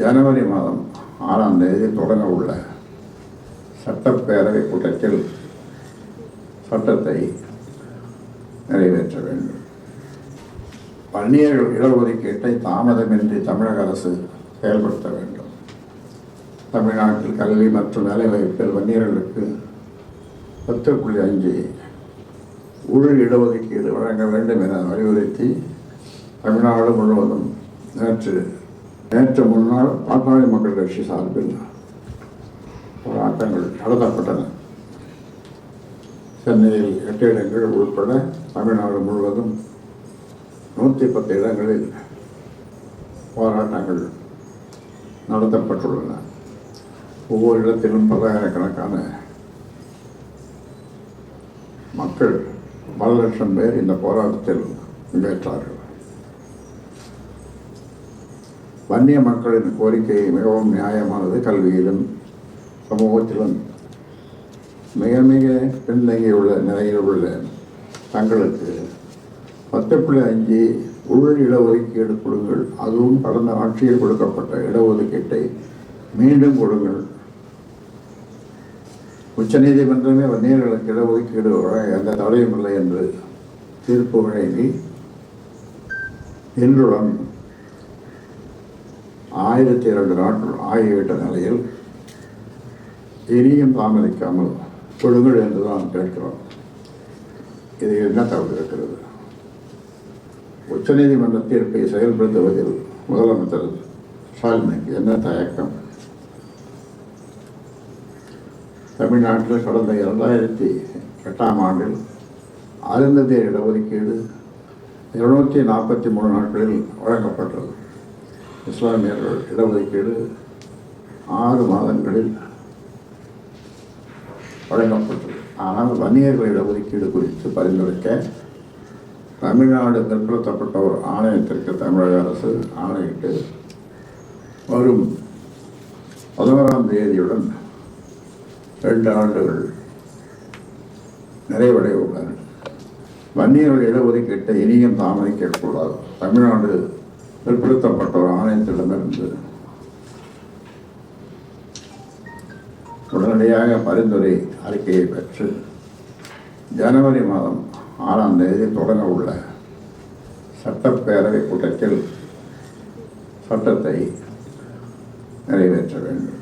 ஜனவரி மாதம் ஆறாம் தேதி தொடங்க உள்ள சட்டப்பேரவை கூட்டத்தில் சட்டத்தை நிறைவேற்ற வேண்டும். வன்னியர்கள் இடஒதுக்கீட்டை தாமதமின்றி தமிழக அரசு செயல்படுத்த வேண்டும். தமிழ்நாட்டில் கல்வி மற்றும் வேலைவாய்ப்பில் வன்னியர்களுக்கு பத்து புள்ளி அஞ்சு உள் இடஒதுக்கீடு வழங்க வேண்டும் என வலியுறுத்தி தமிழ்நாடு முழுவதும் நேற்று நேற்று முன்னாள் பாட்டாளி மக்கள் கட்சி சார்பில் போராட்டங்கள் நடத்தப்பட்டன. சென்னையில் எட்டு இடங்கள் உள்பட தமிழ்நாடு முழுவதும் நூற்றி பத்து இடங்களில் போராட்டங்கள் நடத்தப்பட்டுள்ளன. ஒவ்வொரு இடத்திலும் பல்லாயிரக்கணக்கான மக்கள் பல லட்சம் பேர் இந்த போராட்டத்தில் பங்கேற்றார்கள். வன்னிய மக்களின் கோரிக்கை மிகவும் நியாயமானது கல்வியிலும் சமூகத்திலும். மிக மிக பின்தங்கியுள்ள நிலையில் உள்ள தங்களுக்கு பத்து புள்ளி அஞ்சு உள் இடஒதுக்கீடு கொடுங்கள். அதுவும் கடந்த ஆட்சியில் கொடுக்கப்பட்ட இடஒதுக்கீட்டை மீண்டும் கொடுங்கள். உச்சநீதிமன்றமே வன்னியர்களுக்கு இடஒதுக்கீடு வழங்க எந்த தடையும் இல்லை என்று தீர்ப்பு வழங்கி இன்றுடன் ஆயிரத்தி இரண்டு நாட்கள் ஆகிவிட்ட நிலையில் இனியும் தாமதிக்காமல் கொடுங்கள் என்று தான் கேட்கிறோம். இது என்ன தவறு இருக்கிறது? உச்சநீதிமன்ற தீர்ப்பை செயல்படுத்துவதில் முதலமைச்சர் ஸ்டாலினுக்கு என்ன தயக்கம்? தமிழ்நாட்டில் கடந்த இரண்டாயிரத்தி எட்டாம் ஆண்டில் அருந்ததிய இடஒதுக்கீடு இருநூற்றி நாற்பத்தி மூணு நாட்களில் வழங்கப்பட்டது. இஸ்லாமியர்கள் இடஒதுக்கீடு ஆறு மாதங்களில் வழங்கப்பட்டது. ஆனால் வன்னியர்கள் இடஒதுக்கீடு குறித்து பரிந்துரைக்க தமிழ்நாடு பிற்படுத்தப்பட்ட ஒரு ஆணையத்திற்கு தமிழக அரசு ஆணையிட்டு வரும் பதினோராம் தேதியுடன் ரெண்டு ஆண்டுகள் நிறைவடைய உள்ளன வன்னியர்கள் இடஒதுக்கீட்டை இனியும் தாமதிக்கக்கூடாது தமிழ்நாடு பிற்படுத்தப்பட்ட ஒரு ஆணையத்திடமிருந்து உடனடியாக பரிந்துரை அறிக்கையை பெற்று ஜனவரி மாதம் ஆறாம் தேதி தொடங்க உள்ள சட்டப்பேரவை கூட்டத்தில் சட்டத்தை நிறைவேற்ற வேண்டும்.